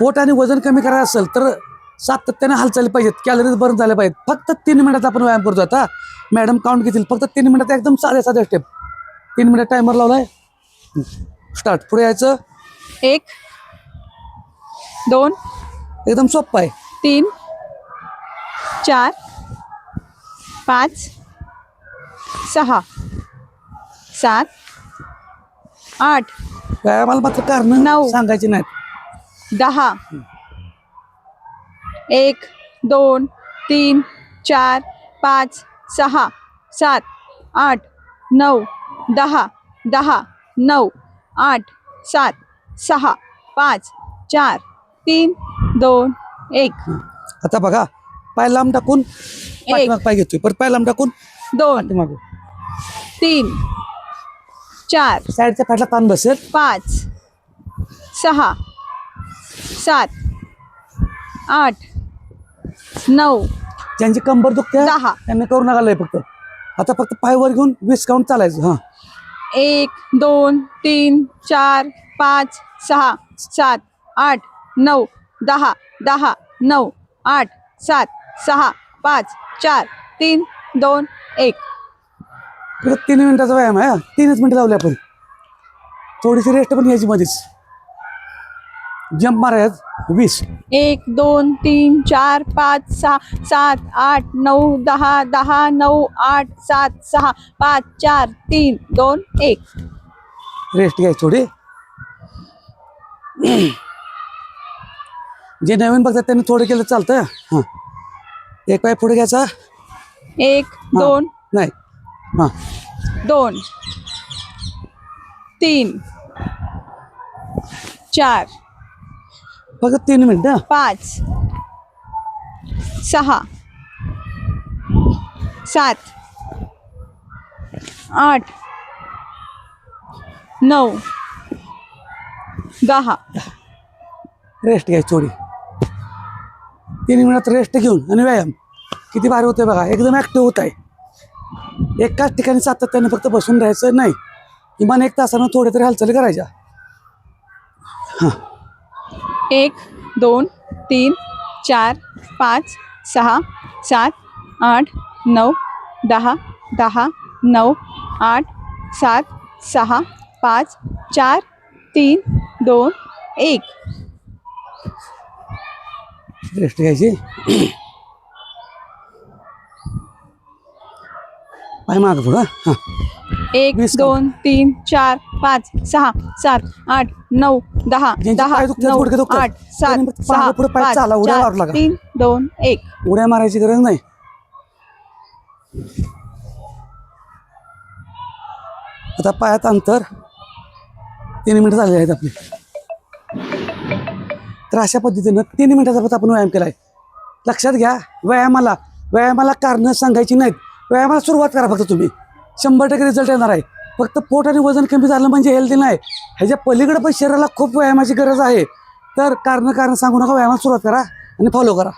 पोट आणि वजन कमी करायचं असेल तर सातत्याने हालचाली पाहिजेत. कॅलरीज बर्न झाल्या पाहिजेत. फक्त तीन मिनिटात आपण व्यायाम करतो आता. मॅडम काउंट घेतील. फक्त तीन मिनिटात एकदम साध्या साध्या स्टेप तीन मिनिट टायमर लावलाय. स्टार्ट पुढे यायचं. एक दोन एकदम सोपं आहे. तीन चार पाच सहा सात आठ व्यायामाला मात्र कारण नऊ. सांगायची नाहीत. दहा. एक दोन तीन चार पाच सहा सात आठ नऊ दहा दहा नऊ आठ सात सहा पाच चार तीन दोन एक. आता बघा पाय लांब टाकून पाठीमाग पाय घेतोय. परत पाय लांब टाकून दोन. पाठीमाग. तीन. चार. साईडच्या फाटला ताण बसेल. पाच. सहा. सात आठ नऊ ज्यांची कंबर दुखते दहा. त्यांनी करू नका लय फक्त. आता फक्त पाय वर घेऊन वीस काउंट चालायचं हा. एक दोन तीन चार पाच सहा सात आठ नऊ दहा दहा नऊ आठ सात सहा पाच चार तीन दोन एक. परत तीन मिनिटाचा व्यायाम आहे हा. तीनच मिनिटं लावले आपण. थोडीशी रेस्ट पण यायची मध्येच. जंप मारायचं वीस. एक दोन तीन चार पाच सहा सात आठ नऊ दहा दहा नऊ आठ सात सहा पाच चार तीन दोन एक. रेस्ट घ्यायची थोडी. जे नवीन बघतात त्यांनी थोडं केलं चालतं. हां. एक पाय पुढे घ्यायचा. एक. दोन. नाही. हां. दोन. तीन. चार. फक्त तीन मिनिटं हां. पाच सहा सात आठ नऊ दहा. रेस्ट घ्यायची थोडी तीन मिनिटात रेस्ट घेऊन आणि व्यायाम. किती भारी होते बघा एकदम ॲक्टिव्ह होत आहे एकाच ठिकाणी सातत्याने फक्त बसून राहायचं नाही. किमान एक तासानं थोड्या तरी हालचाली करायच्या. एक दोन तीन चार पाच सहा सात आठ नऊ दहा दहा नऊ आठ सात सहा पाच चार तीन दोन एक. रेस्ट घ्यायची? पाय माग हाँ. एक वीस दोन तीन चार. पाच सहा सात आठ नऊ दहा ज्यांचे दहा पाय दुखतात, नऊ गुडघे दुखतात, आठ सात सहा पुढं पाय पाच चाला, उड्या चार मारू लागा. तीन दोन एक. उड्या मारायची गरज नाही. आता पायात अंतर तीन मिनिटं झालेले आहेत आपले. तर अशा पद्धतीनं तीन मिनिटाचा फक्त आपण व्यायाम केलाय. लक्षात घ्या व्यायामाला व्यायामाला कारणं सांगायची नाहीत. व्यायामाला सुरुवात करा फक्त तुम्ही. शंभर टक्के रिझल्ट येणार आहे. फक्त पोट आणि वजन कमी झालं म्हणजे हेल्दी नाही. ह्याच्या पलीकडे पण शरीराला खूप व्यायामाची गरज आहे. तर कारण कारण सांगू नका व्यायामाला सुरुवात करा आणि फॉलो करा.